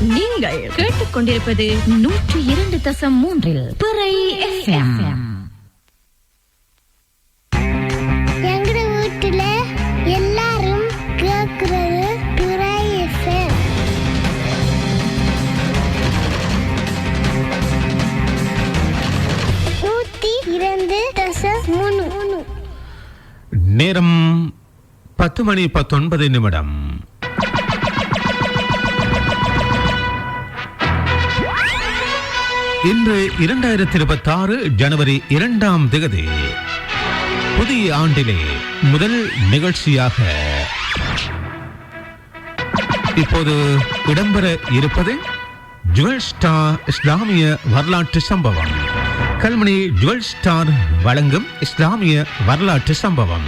நீங்கள் கேட்டுக்கொண்டிருப்பது நூற்றி இரண்டு தசம் மூன்றில் பிறை வீட்டுல எல்லாரும் பிறை எஃப்எம் நூத்தி இரண்டு தசம் மூணு. நேரம் பத்து மணி பத்தொன்பது நிமிடம். இன்று இரண்டாயிரத்தி இருபத்தி ஆறு ஜனவரி இரண்டாம் திகதி. புதிய ஆண்டிலே முதல் நிகழ்ச்சியாக இப்போது இடம்பெற இருப்பது ஜுவல் ஸ்டார் இஸ்லாமிய வரலாற்று சம்பவம். கல்மணி ஜுவல் ஸ்டார் வழங்கும் இஸ்லாமிய வரலாற்று சம்பவம்.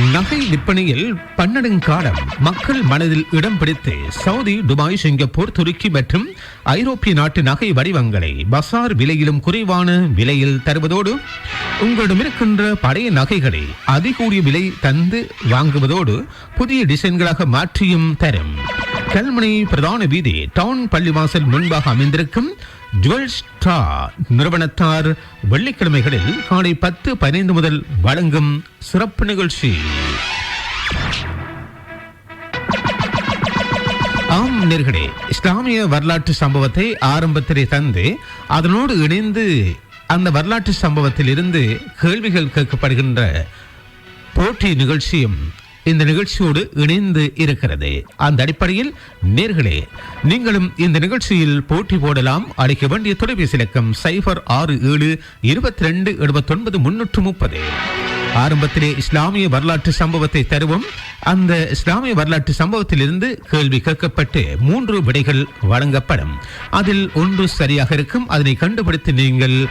நகை விற்பனையில் பன்னெடுங்காலம் மக்கள் மனதில் இடம் பிடித்து சவுதி துபாய் சிங்கப்பூர் துருக்கி மற்றும் ஐரோப்பிய நாட்டு நகை வடிவங்களை பசார் விலையிலும் குறைவான விலையில் தருவதோடு உங்களிடம் இருக்கின்ற பழைய நகைகளை அதிகூடிய விலை தந்து வாங்குவதோடு புதிய டிசைன்களாக மாற்றியும் தரும். கல்முனை பிரதான வீதி டவுன் பள்ளிவாசல் முன்பாக அமைந்திருக்கும் ஜுவல் ஸ்டா நிறுவனத்தார் வெள்ளிக்கிழமைகளில் காலை பத்து பதினைந்து முதல் வழங்கும் சிறப்பு நிகழ்ச்சி. ஆம் நேர்களே இஸ்லாமிய வரலாற்று சம்பவத்தை ஆரம்பத்திலே தந்து அதனோடு இணைந்து அந்த வரலாற்று சம்பவத்தில் இருந்து கேள்விகள் கேட்கப்படுகின்ற போட்டி நிகழ்ச்சியும் இந்த நிகழ்ச்சியோடு இணைந்து இருக்கிறது. அந்த அடிப்படையில் நேர்களே நீங்களும் இந்த நிகழ்ச்சியில் போட்டி போடலாம். அழைக்க வேண்டிய தொலைபேசி இலக்கம் சைபர் ஆறு ஏழு இருபத்தி ரெண்டு எழுபத்தொன்பது முன்னூற்று முப்பது. ஆரம்பத்திலே இஸ்லாமிய வரலாற்று சம்பவத்தை தருவோம். அந்த இஸ்லாமிய வரலாற்று சம்பவத்திலிருந்து கேள்வி கேட்கப்பட்டு மூன்று விடைகள் வழங்கப்படும். அதில் ஒன்று சரியாக இருக்கும். அதனை கண்டுபிடித்து நீங்கள்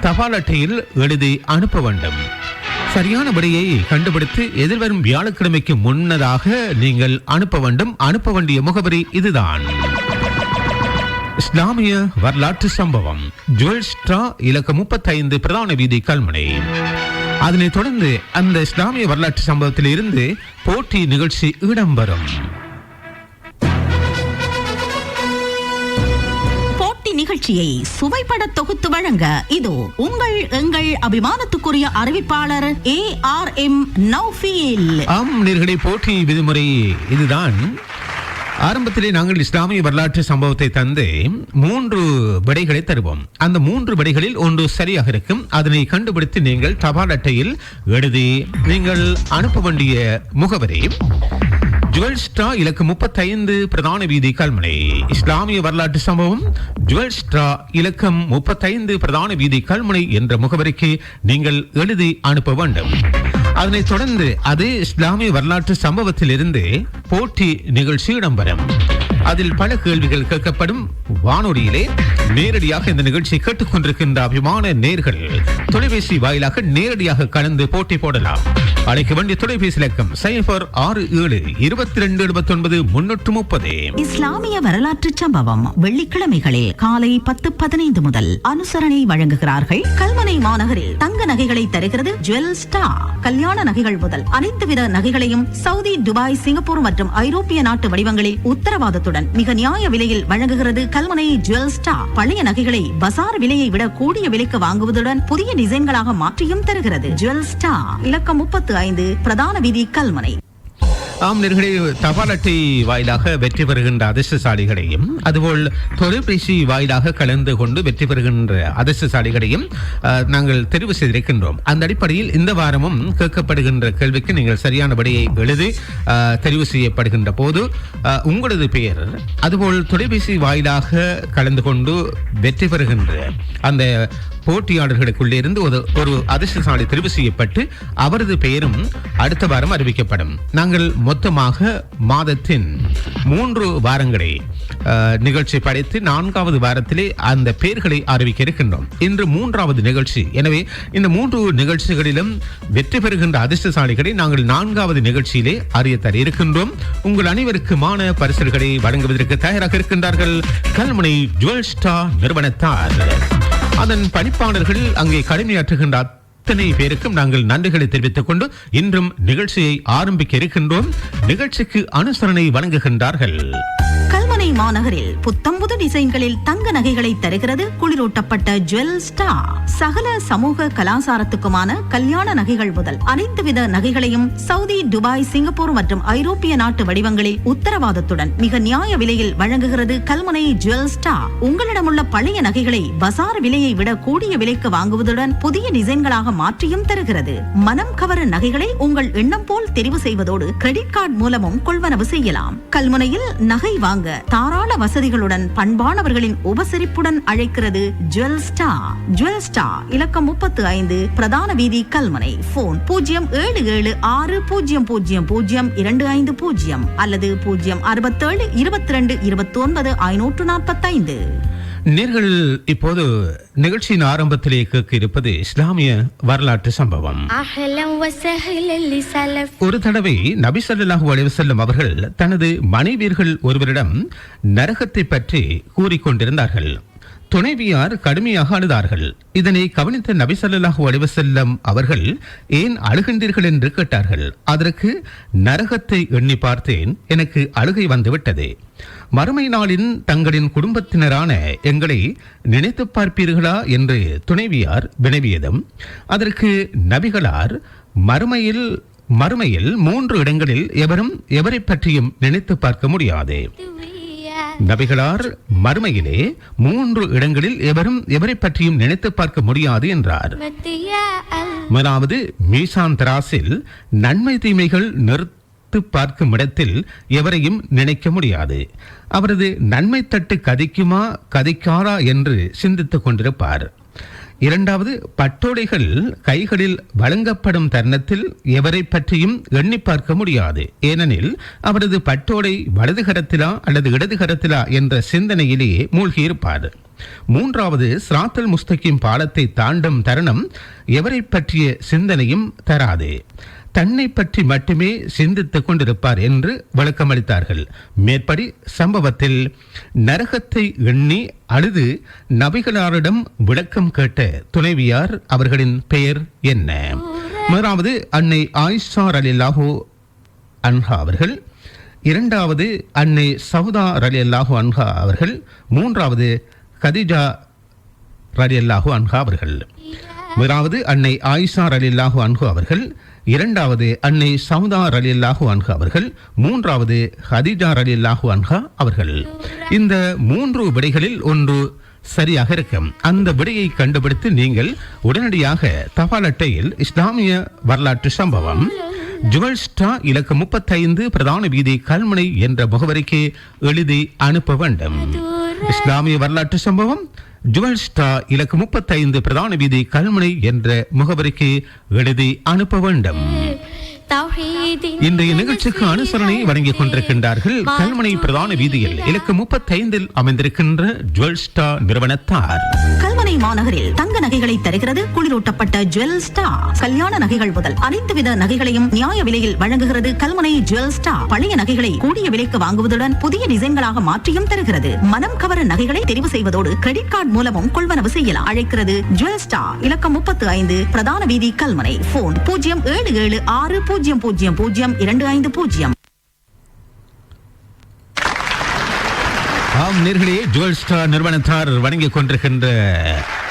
தபால் அட்டையில் எழுதி அனுப்ப வேண்டும். சரியானபடியை கண்டுபிடித்து எதிர்வரும் வியாழக்கிழமைக்கு முன்னதாக நீங்கள் அனுப்ப வேண்டும். அனுப்ப வேண்டிய முகவரி இதுதான். இஸ்லாமிய வரலாற்று சம்பவம். ஜுவல்ஸ்ட்ரா இலக்கு இலக்க முப்பத்தைந்து பிரதான வீதி கல்முனை. அதனைத் தொடர்ந்து அந்த இஸ்லாமிய வரலாற்று சம்பவத்தில் இருந்து போட்டி நிகழ்ச்சி இடம்பெறும். நிகழ்ச்சியை சுவைப்பட தொகுத்து வழங்க இதோ உங்கள் எங்கள் அபிமானத்துக்குரிய அறிவிப்பாளர் ஏ ஆர் எம் நௌஃபீல் ஆம் நேர்களை போட்டி விதிமுறை இதுதான். ஆரம்பத்திலே நாங்கள் இஸ்லாமிய வரலாற்று சம்பவத்தை தந்து மூன்று விடைகளை தருவோம். அந்த மூன்று விடைகளில் ஒன்று சரியாக இருக்கும். அதனை கண்டுபிடித்து நீங்கள் தபால் அட்டையில் எழுதி நீங்கள் அனுப்ப வேண்டிய முகவரி ஜுவல் ஸ்ட்ரா இலக்கு முப்பத்தைந்து பிரதான வீதி கல்முனை இஸ்லாமிய வரலாற்று சம்பவம் ஜுவல் ஸ்ட்ரா இலக்கம் முப்பத்தைந்து பிரதான வீதி கல்முனை என்ற முகவரிக்கு நீங்கள் எழுதி அனுப்ப வேண்டும். அதனைத் தொடர்ந்து அதே இஸ்லாமிய வரலாற்று சம்பவத்திலிருந்து போட்டி நிகழ்ச்சி இடம்பெறும் அதில் பல கேள்விகள் கேட்கப்படும் வானொலியிலே நேரடியாக இந்த நிகழ்ச்சியை கேட்டுக்கொண்டிருக்கின்ற அபிமான நேர்கள் தொலைபேசி வாயிலாக நேரடியாக கலந்து போட்டி போடலாம். அழைக்க வேண்டிய தொலைபேசி இலக்கம் சைபர் ஆறு ஏழு இருபத்தி ரெண்டு எழுபத்தி ஒன்பது முன்னூற்று முப்பது. இஸ்லாமிய வரலாற்று சம்பவம் வெள்ளிக்கிழமைகளில் காலை பத்து பதினைந்து முதல் அனுசரணை வழங்குகிறார்கள். கல்மனை மாநகரில் தங்க நகைகளை தருகிறது ஜுவல் ஸ்டார். கல்யாண நகைகள் முதல் அனைத்து வித நகைகளையும் சவுதி துபாய் சிங்கப்பூர் மற்றும் ஐரோப்பிய நாட்டு வடிவங்களில் உத்தரவாதத்துடன் மிக நியாய விலையில் வழங்குகிறது கல்முனை ஜுவல் ஸ்டார். பழைய நகைகளை பசார் விலையை விட கூடிய விலைக்கு வாங்குவதுடன் புதிய டிசைன்களாக மாற்றியும் தருகிறது ஜுவல் ஸ்டார். இலக்கம் முப்பத்து ஐந்து பிரதான வீதி கல்முனை. ஆம் நேர்களே தபால் அட்டை வாயிலாக வெற்றி பெறுகின்ற அதிர்ஷ்டசாலிகளையும் அதுபோல் தொலைபேசி வாயிலாக கலந்து கொண்டு வெற்றி பெறுகின்ற அதிர்ஷ்டசாலிகளையும் நாங்கள் தெரிவு செய்திருக்கின்றோம். அந்த அடிப்படையில் இந்த வாரமும் கேட்கப்படுகின்ற கேள்விக்கு நீங்கள் சரியான விடையை எழுதி தெரிவு செய்யப்படுகின்ற போது உங்களது பெயர் அதுபோல் தொலைபேசி வாயிலாக கலந்து கொண்டு வெற்றி பெறுகின்ற அந்த போட்டியாளர்களுக்குள்ளே இருந்து ஒரு ஒரு அதிர்ஷ்டசாலி தெரிவு செய்யப்பட்டு அவரது பெயரும் அடுத்த வாரம் அறிவிக்கப்படும். நாங்கள் மொத்தமாக மாதத்தின் மூன்று வாரங்களை நிகழ்ச்சி படைத்து நான்காவது வாரத்திலே அந்த பெயர்களை அறிவிக்க இருக்கின்றோம். இன்று மூன்றாவது நிகழ்ச்சி. எனவே இந்த மூன்று நிகழ்ச்சிகளிலும் வெற்றி பெறுகின்ற அதிர்ஷ்டசாலிகளை நாங்கள் நான்காவது நிகழ்ச்சியிலே அறிய தர இருக்கின்றோம். உங்கள் அனைவருக்குமான பரிசுகளை வழங்குவதற்கு தயாராக இருக்கின்றார்கள் கல்முனை ஜுவல் ஸ்டார் நிறுவனத்தார். அதன் பணிப்பாளர்கள் அங்கே கடுமையாற்றுகின்ற அத்தனை பேருக்கும் நாங்கள் நன்றிகளை தெரிவித்துக் கொண்டு இன்றும் நிகழ்ச்சியை ஆரம்பிக்க இருக்கின்றோம். நிகழ்ச்சிக்கு அனுசரணை வழங்குகின்றார்கள். சென்னை மாநகரில் புத்தம்புது டிசைன்களில் தங்க நகைகளை தருகிறது குளிரூட்டப்பட்ட ஜுவல் ஸ்டார். சகல சமூக கலாசாரத்துக்குமான கல்யாண நகைகள் முதல் அனைத்து வித நகைகளையும் சவுதி துபாய் சிங்கப்பூர் மற்றும் ஐரோப்பிய நாட்டு வடிவங்களில் உத்தரவாதத்துடன் மிக நியாய விலையில் வழங்குகிறது கல்முனை ஜுவல் ஸ்டார். உங்களிடமுள்ள பழைய நகைகளை பசார் விலையை விட கூடிய விலைக்கு வாங்குவதுடன் புதிய டிசைன்களாக மாற்றியும் தருகிறது. மனம் கவர நகைகளை உங்கள் எண்ணம் போல் தெரிவு செய்வதோடு கிரெடிட் கார்டு மூலமும் கொள்வனவு செய்யலாம். கல்முனையில் நகை வாங்க தாராள வசதிகளுடன் பண்பானவர்களின் உபசரிப்புடன் அழைக்கிறது ஜுவல் ஸ்டார். ஜுவல் ஸ்டார் இலக்கம் முப்பத்து ஐந்து பிரதான வீதி கல்முனை. போன் பூஜ்ஜியம் ஏழு ஏழு ஆறு பூஜ்ஜியம் பூஜ்ஜியம் பூஜ்ஜியம் இரண்டு ஐந்து பூஜ்ஜியம் அல்லது பூஜ்ஜியம் அறுபத்தேழு இருபத்தி ரெண்டு இருபத்தி ஒன்பது ஐநூற்று நாற்பத்தைந்து. நீங்கள் இப்போது நிகழ்ச்சியின் ஆரம்பத்திலே கேட்க இருப்பது இஸ்லாமிய வரலாற்று சம்பவம். ஒரு தடவை நபி சல்லாஹூ அலிவசல்லம் அவர்கள் தனது மனைவியர்கள் ஒருவரிடம் நரகத்தை பற்றி கூறிக்கொண்டிருந்தார்கள் துணைவியார் கடுமையாக அழுதார்கள். இதனை கவனித்த நபி சல்லாஹூ அலிவசல்லம் அவர்கள் ஏன் அழுகின்றீர்கள்? என்று கேட்டார்கள். அதற்கு நரகத்தை எண்ணி பார்த்தேன். எனக்கு அழுகை வந்துவிட்டது. மறுமை நாளின் தங்களின் குடும்பத்தினரான எங்களை நினைத்து பார்ப்பீர்களா என்று துணைவியார் வினவியதும் அதற்கு நபிகளார் மறுமையில் மறுமையில் மூன்று இடங்களில் எவரும் எவரை பற்றியும் நினைத்து பார்க்க முடியாது. நபிகளார் மறுமையிலே மூன்று இடங்களில் எவரும் எவரை பற்றியும் நினைத்து பார்க்க முடியாது என்றார். முதலாவது மீசான் தராசில் நன்மை தீமைகள் நிறுத்து பார்க்கும் இடத்தில் எவரையும் நினைக்க முடியாது. அவரது நன்மை தட்டு கதிக்குமா கதிக்காரா என்று சிந்தித்துக் கொண்டிருப்பார். இரண்டாவது பட்டோடைகள் கைகளில் வழங்கப்படும் தருணத்தில் எவரை பற்றியும் எண்ணி பார்க்க முடியாது. ஏனெனில் அவரது பட்டோடை வலது கரத்திலா அல்லது இடது கரத்திலா என்ற சிந்தனையிலேயே மூழ்கியிருப்பார். மூன்றாவது ஸ்ராத்தல் முஸ்தகிம் பாலத்தை தாண்டும் தருணம் எவரை பற்றிய சிந்தனையும் தராது. தன்னை பற்றி மட்டுமே சிந்தித்துக் கொண்டிருப்பார் என்று விளக்கமளித்தார்கள். மேற்படி சம்பவத்தில் நரகத்தை எண்ணி அழுது நபிகளாரிடம் விளக்கம் கேட்ட துணைவியார் அவர்களின் பெயர் என்ன? முதலாவது அன்னை ஆயிஷா அலில்லாஹு அன்ஹா அவர்கள் இரண்டாவது அன்னை சவுதா ரலி அல்லாஹு அன்ஹா அவர்கள் மூன்றாவது கதிஜா ரலி அல்லாஹு அன்ஹா அவர்கள். முதலாவது அன்னை ஆயிஷா ரலில்லாஹு அன்ஹு அவர்கள் இரண்டாவது அன்னை சவுதா ரலில்லாஹு அன்ஹு அவர்கள் மூன்றாவது ஹதிஜா ரலில்லாஹு அன்ஹா அவர்கள். இந்த மூன்று விடைகளில் ஒன்று சரியாக இருக்கும் அந்த விடையை கண்டுபிடித்து நீங்கள் உடனடியாக தபால் அட்டையில் இஸ்லாமிய வரலாற்று சம்பவம். ஜுவல் ஸ்டா இலக்கு முப்பத்தைந்து பிரதான வீதி கல்முனை என்ற முகவரிக்கு எழுதி அனுப்ப வேண்டும். இஸ்லாமிய வரலாற்று சம்பவம் ஜுவல் ஸ்டா இலக்கு முப்பத்தைந்து பிரதான வீதி கல்முனை என்ற முகவரிக்கு எழுதி அனுப்ப வேண்டும். இன்றைய நிகழ்ச்சிக்கு அனுசரணை வழங்கிக் கொண்டிருக்கின்றார்கள் கல்முனை பிரதான வீதியில் இலக்கு முப்பத்தைந்தில் அமைந்திருக்கின்ற ஜுவல் ஸ்டா நிறுவனத்தார். சென்னை மாநகரில் தங்க நகைகளை தருகிறது குளிரூட்டப்பட்ட ஜுவல் ஸ்டார் கல்யாண நகைகள் முதல் அனைத்து வித நகைகளையும் நியாய விலையில் வழங்குகிறது கல்முனை ஜுவல் ஸ்டார் பழைய நகைகளை கூடிய விலைக்கு வாங்குவதுடன் புதிய டிசைன்களாக மாற்றியும் தருகிறது. மனம் கவர நகைகளை தெரிவு செய்வதோடு கிரெடிட் கார்டு மூலமும் கொள்வனவு செய்யலாம். அழைக்கிறது ஜுவல் ஸ்டார் இலக்கம் முப்பத்து ஐந்து பிரதான வீதி கல்முனை. போன் பூஜ்ஜியம் ஏழு ஏழு ஆறு பூஜ்ஜியம் பூஜ்ஜியம் பூஜ்ஜியம் இரண்டு ஐந்து பூஜ்ஜியம் ஆம் நேர்களே ஜுவல் ஸ்டார் நிறுவனத்தார் வழங்கிக் கொண்டிருக்கின்ற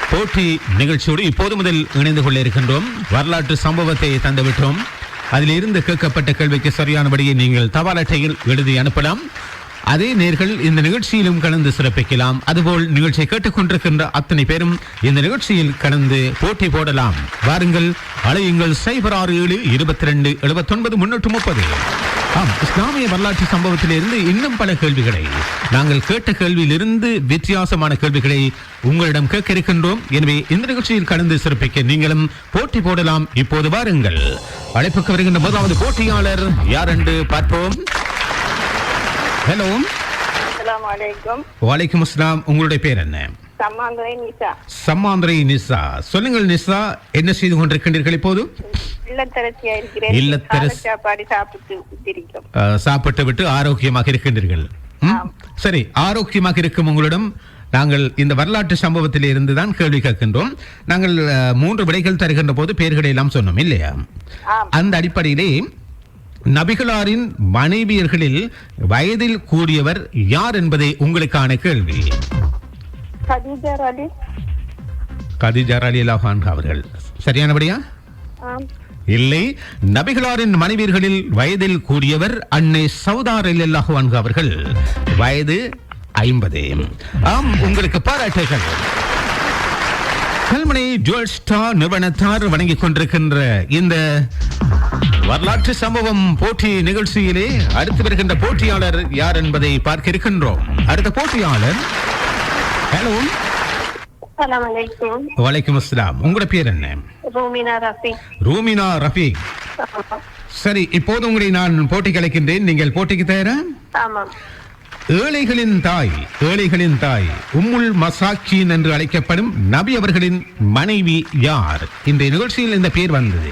போட்டி நிகழ்ச்சியோடு இப்போது முதல் இணைந்து கொள்ள இருக்கின்றோம். வரலாற்று சம்பவத்தை தந்துவிட்டோம். அதில் இருந்து கேட்கப்பட்ட கேள்விக்கு சரியானபடியை நீங்கள் தபால் அட்டையில் எழுதி அனுப்பலாம். அதே நேர்கள் இந்த நிகழ்ச்சியிலும் கலந்து சிறப்பிக்கலாம். அதுபோல் நிகழ்ச்சியை கேட்டுக்கொண்டிருக்கின்ற அத்தனை பேரும் இந்த நிகழ்ச்சியில் கலந்து போட்டி போடலாம். வாருங்கள் அழையுங்கள் சைபர் ஆறு ஏழு இருபத்தி ரெண்டு எழுபத்தொன்பது முன்னூற்று முப்பது. ஆம் இஸ்லாமிய வரலாற்று சம்பவத்திலிருந்து இன்னும் பல கேள்விகளை. நாங்கள் கேட்ட கேள்வியிலிருந்து வித்தியாசமான கேள்விகளை உங்களிடம் கேட்க இருக்கின்றோம். எனவே இந்த நிகழ்ச்சியில் கலந்து சிறப்பிக்க நீங்களும் போட்டி போடலாம். இப்போது வாருங்கள். அழைப்புக்கு வருகின்ற முதலாவது போட்டியாளர் யார் என்று பார்ப்போம் ஹலோ வலைக்கும் அஸ்லாம் உங்களுடைய பேர் என்ன? சம்மாந்திரை நிசா. சொல்லுங்கள் நிசா என்ன செய்து கொண்டிருக்கின்றீர்கள் இப்போது? இல்லத்தரசியா இருக்கிறேன். இல்லத்தரசி- காலை சாப்பாடு சாப்பிட்டு விட்டு ஆரோக்கியமாக இருக்கின்றீர்கள்? சரி ஆரோக்கியமாக இருக்கும் உங்களிடம் நாங்கள் இந்த வரலாற்று சம்பவத்தில் இருந்து தான் கேள்வி கேட்கின்றோம். நாங்கள் மூன்று விடைகள் தருகின்ற போது பெயர்களை எல்லாம் சொன்னோம் இல்லையா? அந்த அடிப்படையிலே நபிகளாரின் மனைவியர்களில் வயதில் கூடியவர் யார் என்பதே உங்களுக்கான கேள்வி. கதீஜா அலி அவர்கள். சரியானபடியா இல்லை. நபிகளாரின் மனைவியர்களில் வயதில் கூடியவர் அன்னை சௌதார் அன்கு அவர்கள். வயது ஐம்பது. ஆம் உங்களுக்கு பாராட்டுகள். கல்மனை ஜுவல் ஸ்டார் நிறுவனத்தார் வணங்கிக் கொண்டிருக்கின்ற இந்த வரலாற்று சம்பவம் போட்டி நிகழ்ச்சியிலே அடுத்து வருகின்ற போட்டியாளர் யார் என்பதை பார்க்க இருக்கின்றோம். அடுத்த போட்டியாளர் ஹலோ. வலைக்கும் அஸ்ஸலாம். உங்களோட பேர் என்ன? ரூமினா ரஃபி. சரி இப்போது உங்களை நான் போட்டிக்கு அழைக்கின்றேன். நீங்கள் போட்டிக்கு தயாரா? ஏழைகளின் தாய் ஏழைகளின் தாய் உம்முல் மசாக்கின் என்று அழைக்கப்படும் நபி அவர்களின் மனைவி யார்? இந்த நிகழ்ச்சியில் இந்த பேர் வந்தது.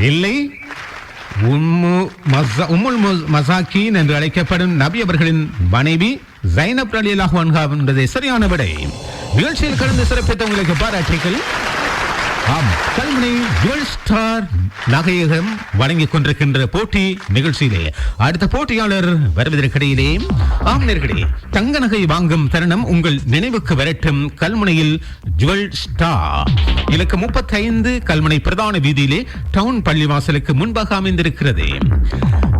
இல்லை. உம்மு உம்முல் மசாக்கீன் என்று அழைக்கப்படும் நபி அவர்களின் மனைவி ஜைனப் அலி அல்லாஹ் என்பதை சரியான விடை. நிகழ்ச்சியில் கலந்து சிறப்பித்த உங்களுக்கு பாராட்டுகள் ஆம். கல்முனை ஜுவல் ஸ்டார் நகையகம் வழங்கிக் கொண்டிருக்கின்ற போட்டி நிகழ்ச்சியிலே அடுத்த போட்டியாளர் வருவதற்கிடையிலே ஆம் நேர்களே தங்க நகை வாங்கும் தருணம் உங்கள் நினைவுக்கு வரட்டும். கல்முனையில் ஜுவல் ஸ்டார். இலக்கு முப்பத்தைந்து கல்முனை பிரதான வீதியிலே டவுன் பள்ளிவாசலுக்கு முன்பாக அமைந்திருக்கிறது.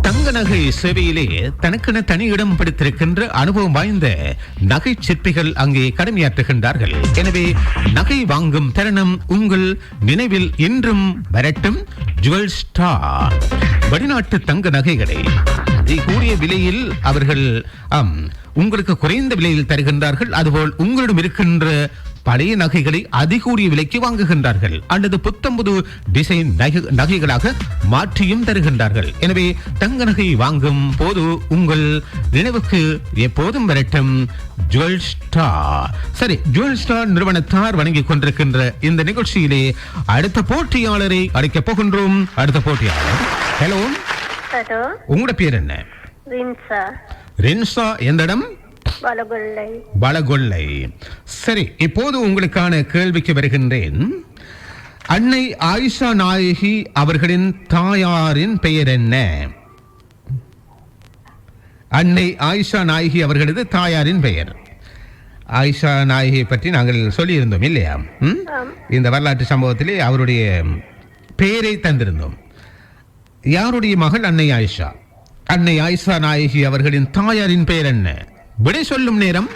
தங்க நகை சேவையிலே தனக்கென தனி இடம் பிடித்திருக்கின்ற அனுபவம் வாய்ந்த நகை சிற்பிகள் அங்கே கடமையாற்றுகின்றார்கள். எனவே நகை வாங்கும் தருணம் உங்கள் நினைவில் இன்றும் வரட்டும் ஜுவல் ஸ்டார். வெளிநாட்டு தங்க நகைகளை. கூடிய விலையில் அவர்கள் உங்களுக்கு குறைந்த விலையில் தருகின்றார்கள். அதுபோல் உங்களிடம் இருக்கின்ற பழைய நகைகளை அதிகூடிய விலைக்கு வாங்குகின்றார்கள். அல்லது புத்தம்புது டிசைன் நகை- நகைகளாக மாற்றியும் தருகின்றார்கள். எனவே தங்க நகை வாங்கும் போது உங்கள் நினைவுக்கு எப்போதும் வரட்டும் ஜுவல் ஸ்டார் சரி ஜுவல் ஸ்டார் நிறுவனத்தார் வழங்கிக் கொண்டிருக்கின்ற இந்த நிகழ்ச்சியிலே அடுத்த போட்டியாளரை அழைக்கப் போகின்றோம். அடுத்த போட்டியாளர். ஹலோ உங்களோட பேர் என்ன? ரின்சா ரென்சா எந்த இடம்? பலகொள்ளை. சரி இப்போது உங்களுக்கான கேள்விக்கு வருகின்றேன். அன்னை ஆயிஷா நாயகி அவர்களின் தாயாரின் பெயர் என்ன? அன்னை ஆயிஷா நாயகி அவர்களது தாயாரின் பெயர். ஆயிஷா நாயகியை பற்றி நாங்கள் சொல்லியிருந்தோம் இல்லையா? இந்த வரலாற்று சம்பவத்திலே அவருடைய பெயரை தந்திருந்தோம். யாருடைய மகள் அன்னை ஆயிஷா? அன்னை ஆயிஷா நாயகி அவர்களின் தாயாரின் பெயர் என்ன? விடை சொல்லும் நேரம்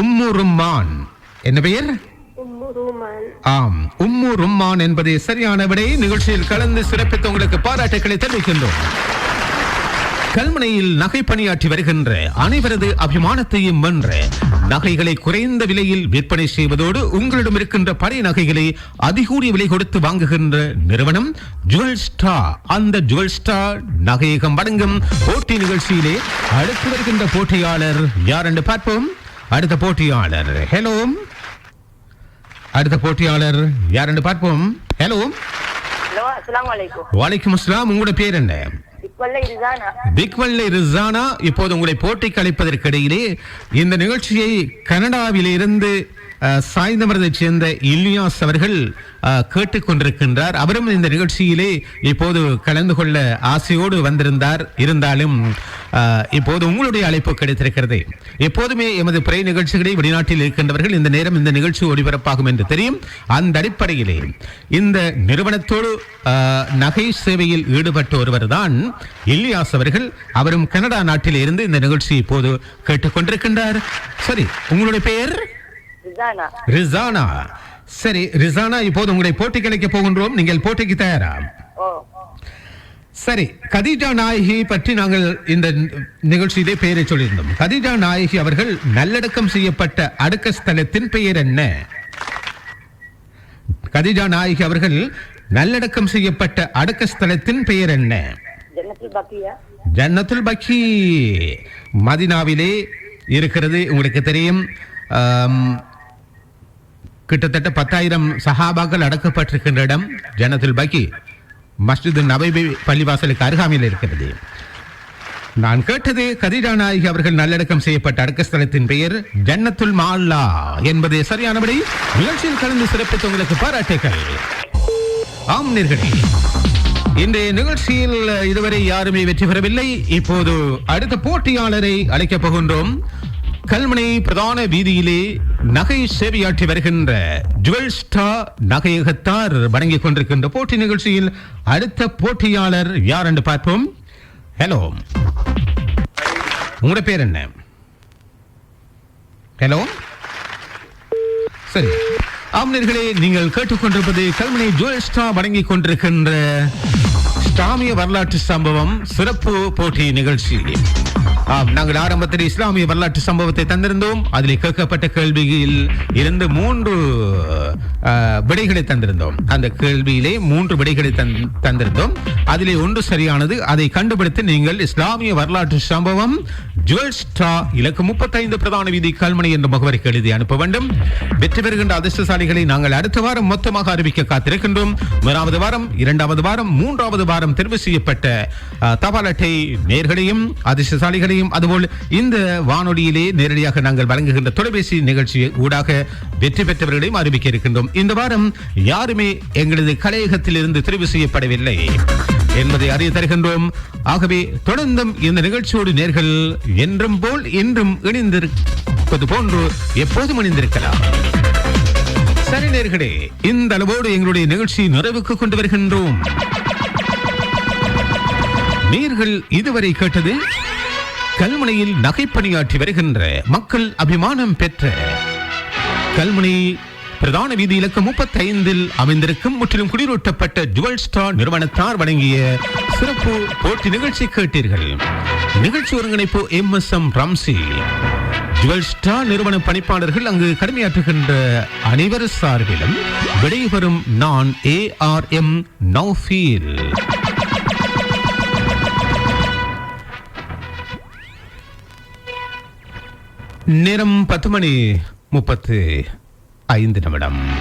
உம்மு ரும்மான் என்ன பெயர்? ஆம் உம்மு ரும்மான் என்பதே சரியான விடை. நிகழ்ச்சியில் கலந்து சிறப்பித்த உங்களுக்கு பாராட்டுக்களை தெரிவிக்கின்றோம். கல்முனையில் நகை பணியாற்றி வருகின்ற அனைவரது அபிமானத்தையும் வென்ற நகைகளை குறைந்த விலையில் விற்பனை செய்வதோடு உங்களிடம் இருக்கின்ற பழைய நகைகளை அதிகூடிய விலை கொடுத்து வாங்குகின்ற நிறுவனம் ஜுவல் ஸ்டார் அந்த ஜுவல் ஸ்டார் நகையகம் வழங்கும் போட்டி நிகழ்ச்சியிலே அடுத்து வருகின்ற போட்டியாளர் யார் என்று பார்ப்போம்? அடுத்த போட்டியாளர் ஹலோ அடுத்த போட்டியாளர் யார் என்று பார்ப்போம் ஹலோ வலைக்கும் அஸ்லாம் உங்களோட பேர் என்ன? பிக்வல்லை ரிசானா. இப்போது உங்களை போட்டிக்கு அழைப்பதற்கிடையிலே இந்த நிகழ்ச்சியை கனடாவிலிருந்து சாய்ந்தமரத்தைச் சேர்ந்த இல்லியாஸ் அவர்கள் கேட்டுக்கொண்டிருக்கின்றார். அவரும் இந்த நிகழ்ச்சியிலே இப்போது கலந்து கொள்ள ஆசையோடு வந்திருந்தார். இருந்தாலும் இப்போது உங்களுடைய அழைப்பு கிடைத்திருக்கிறது. எப்போதுமே எமது பிறை நிகழ்ச்சிகளை வெளிநாட்டில் இருக்கின்றவர்கள் இந்த நேரம் இந்த நிகழ்ச்சி ஒளிபரப்பாகும் என்று தெரியும். அந்த அடிப்படையிலே இந்த நிறுவனத்தோடு நகை சேவையில் ஈடுபட்ட ஒருவர் தான் இல்லியாஸ் அவர்கள். அவரும் கனடா நாட்டில் இருந்து இந்த நிகழ்ச்சி இப்போது கேட்டுக்கொண்டிருக்கின்றார். சரி உங்களுடைய பெயர்? ரிசானா சரி ரிசானா இப்போது உங்களை போட்டிக்கு அழைக்க போகின்றோம். நீங்கள் போட்டிக்கு தயாரா? சரி கதீஜா நாயகி பற்றி நாங்கள் இந்த நிகழ்ச்சியிலே பெயரை சொல்லியிருந்தோம். கதீஜா நாயகி அவர்கள் நல்லடக்கம் செய்யப்பட்ட அடக்க ஸ்தலத்தின் பெயர் என்ன? கதீஜா நாயகி அவர்கள் நல்லடக்கம் செய்யப்பட்ட அடக்க ஸ்தலத்தின் பெயர் என்ன? ஜன்னத்துல் பக்கி. மதினாவிலே இருக்கிறது உங்களுக்கு தெரியும். கிட்டத்தட்ட பத்தாயிரம் சஹாபாக்கள் அடக்கப்பட்டிருக்கின்ற இடம் ஜனத்தில் பக்கி மஸ்ஜித் நபைபி பள்ளிவாசலுக்கு அருகாமையில் இருக்கிறது. நான் கேட்டது கதிரா நாயகி அவர்கள் நல்லடக்கம் செய்யப்பட்ட அடக்கஸ்தலத்தின் பெயர் ஜன்னத்துல் மால்லா என்பது சரியானபடி? நிகழ்ச்சியில் கலந்து சிறப்பித்து உங்களுக்கு பாராட்டுகள் ஆம் நேர்களே இன்றைய நிகழ்ச்சியில் இதுவரை யாருமே வெற்றி பெறவில்லை. இப்போது அடுத்த போட்டியாளரை அழைக்கப் போகின்றோம். கல்முனை பிரதான வீதியிலே நகை சேவையாற்றி வருகின்ற ஜுவல் ஸ்டார் நகையகத்தார் வணங்கிக் கொண்டிருக்கின்ற போட்டி நிகழ்ச்சியில் அடுத்த போட்டியாளர் யார் என்று பார்ப்போம்? ஹலோ உங்களோட பேர் என்ன? ஹலோ சரி. ஆம்னர்களே நீங்கள் கேட்டுக்கொண்டிருப்பது கல்முனை ஜுவல் ஸ்டார் வணங்கிக் கொண்டிருக்கின்ற இஸ்லாமிய வரலாற்று சம்பவம் சிறப்பு போட்டி நிகழ்ச்சி. நாங்கள் ஆரம்பத்தில் இஸ்லாமிய வரலாற்று சம்பவத்தை தந்திருந்தோம். அதில் கேட்கப்பட்ட கேள்வியில் இருந்து மூன்று விடைகளை தந்திருந்தோம். அந்த கேள்வியிலே மூன்று விடைகளை தந்திருந்தோம். அதிலே ஒன்று சரியானது. அதை கண்டுபிடித்து நீங்கள் இஸ்லாமிய வரலாற்று சம்பவம் ஜுவல் ஸ்டா இலக்கு முப்பத்தைந்து பிரதான வீதி கல்மனை என்ற முகவரிக்கு எழுதி அனுப்ப வேண்டும். வெற்றி பெறுகின்ற அதிர்ஷ்டசாலிகளை நாங்கள் அடுத்த வாரம் மொத்தமாக அறிவிக்க காத்திருக்கின்றோம். முதலாவது வாரம் இரண்டாவது வாரம் மூன்றாவது வாரம் தெரிவு செய்யப்பட்ட தபால் அட்டை நேர்களையும் அதிர்ஷ்டசாலிகளையும் அதுபோல் இந்த வானொலியிலே நேரடியாக நாங்கள் வழங்குகின்ற தொலைபேசி நிகழ்ச்சி ஊடாக வெற்றி பெற்றவர்களையும் அறிவிக்க இருக்கின்றோம். இந்த வாரம் யாருமே எங்களது கலையகத்தில் இருந்து தெரிவு செய்யப்படவில்லை என்பதை அறிய தருகின்றோம். ஆகவே தொடர்ந்தும் இந்த நிகழ்ச்சியோடு நேர்கள் என்றும் போல் இன்றும் இணைந்திருப்பது போன்று எப்போதும் இணைந்திருக்கலாம். சரி நேர்களே இந்த அளவோடு எங்களுடைய நிகழ்ச்சி நிறைவுக்கு கொண்டு வருகின்றோம். நீர்கள் இதுவரை கேட்டது கல்முனையில் நகைப்பணியாற்றி வருகின்ற மக்கள் அபிமானம் பெற்ற கல்முனை பிரதான வீதி முப்பத்தி ஐந்தில் அமைந்திருக்கும் முற்றிலும் குளிரூட்டப்பட்ட ஜுவல் ஸ்டார் நிறுவனத்தார் வழங்கிய சிறப்பு போட்டி நிகழ்ச்சி கேட்டீர்கள். நிகழ்ச்சி ஒருங்கிணைப்பு M S M Ramzi. Jewel Star நிறுவன பணிப்பாளர்கள் அங்கு கடமையாற்றுகின்ற அனைவர் சார்பிலும் விடைபெறும் நான் ஏ ஆர் எம் நௌஃபீல். நேரம் பத்து மணி முப்பத்து ஐந்து நிமிடம்.